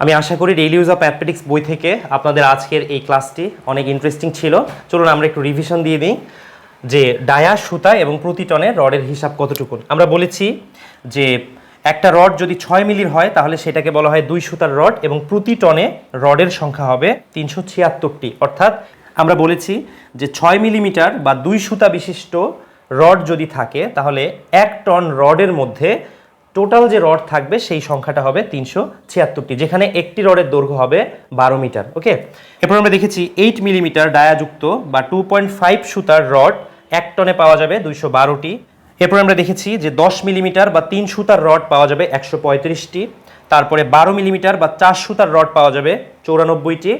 আমি আশা করি daily use of athletics বই থেকে আপনাদের আজকের এই ক্লাসটি অনেক ইন্টারেস্টিং ছিল। চলুন আমরা একটু রিভিশন দিয়ে দিই যে ডায়া, সুতা এবং প্রতি টনে রডের হিসাব কতটুকু আমরা বলেছি যে একটা রড যদি ছয় মিলির হয়, তাহলে সেটাকে বলা হয় দুই সুতার রড এবং প্রতি টনে রডের সংখ্যা হবে তিনশো ছিয়াত্তরটি। অর্থাৎ আমরা বলেছি যে ছয় মিলিমিটার বা দুই সুতা বিশিষ্ট রড যদি থাকে, তাহলে এক টন রডের মধ্যে টোটাল যে রড থাকবে, সেই সংখ্যাটা হবে তিনশো ছিয়াত্তরটি, যেখানে একটি রডের দৈর্ঘ্য হবে বারো মিটার, ওকে? এরপর আমরা দেখেছি এইট মিলিমিটার ডায়াযুক্ত বা টু পয়েন্ট ফাইভ সুতার রড, এক টনে পাওয়া যাবে দুইশো বারোটি। এরপর আমরা দেখেছি যে দশ মিলিমিটার বা তিন সুতার রড পাওয়া যাবে একশো পঁয়ত্রিশটি। তারপরে বারো মিলিমিটার বা চার সুতার রড পাওয়া যাবে চৌরানব্বইটি।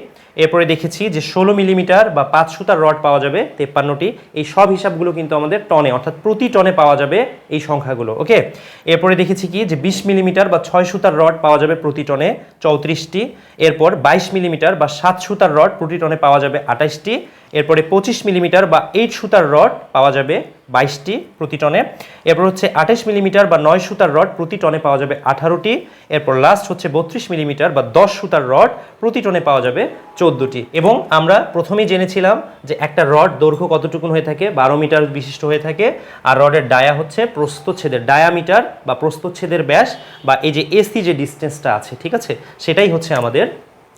এরপরে দেখেছি যে ষোলো মিলিমিটার বা পাঁচ সুতার রড পাওয়া যাবে, তেপ্পান্নটি। এই সব হিসাবগুলো কিন্তু আমাদের টনে, অর্থাৎ প্রতি টনে পাওয়া যাবে এই সংখ্যাগুলো, ওকে? এরপরে দেখেছি কি যে বিশ মিলিমিটার বা ছয় সুতার রড পাওয়া যাবে প্রতি টনে চৌত্রিশটি। এরপর বাইশ মিলিমিটার বা সাত সুতার রড প্রতি টনে পাওয়া যাবে আঠাশটি। এরপরে পঁচিশ মিলিমিটার বা এইট সুতার রড পাওয়া যাবে বাইশটি প্রতি টনে। এরপর হচ্ছে আঠাশ মিলিমিটার বা নয় সুতার রড প্রতি টনে পাওয়া যাবে আঠারোটি। এরপর লাস্ট হচ্ছে বত্রিশ মিলিমিটার বা দশ সুতার রড প্রতি টনে পাওয়া যাবে, চোদ্দোটি। এবং আমরা প্রথমেই জেনেছিলাম যে একটা রড দৈর্ঘ্য কতটুকুন হয়ে থাকে, বারো মিটার বিশিষ্ট হয়ে থাকে, আর রডের ডায়া হচ্ছে প্রস্থচ্ছেদের, ডায়ামিটার বা প্রস্থচ্ছেদের ব্যাস বা এই যে এসি যে ডিস্টেন্সটা আছে, ঠিক আছে? সেটাই হচ্ছে আমাদের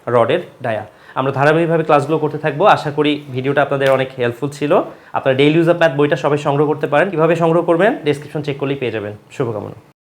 রডের ডায়া। আমরা ধারাবাহিকভাবে ক্লাসগুলো করতে থাকব। আশা করি ভিডিওটা আপনাদের অনেক হেল্পফুল ছিল। আপনারা ডেইলি ইউজ অফ ম্যাথ বইটা সবাই সংগ্রহ করতে পারেন। কীভাবে সংগ্রহ করবেন? ডেসক্রিপশন চেক করলেই পেয়ে যাবেন। শুভকামনা।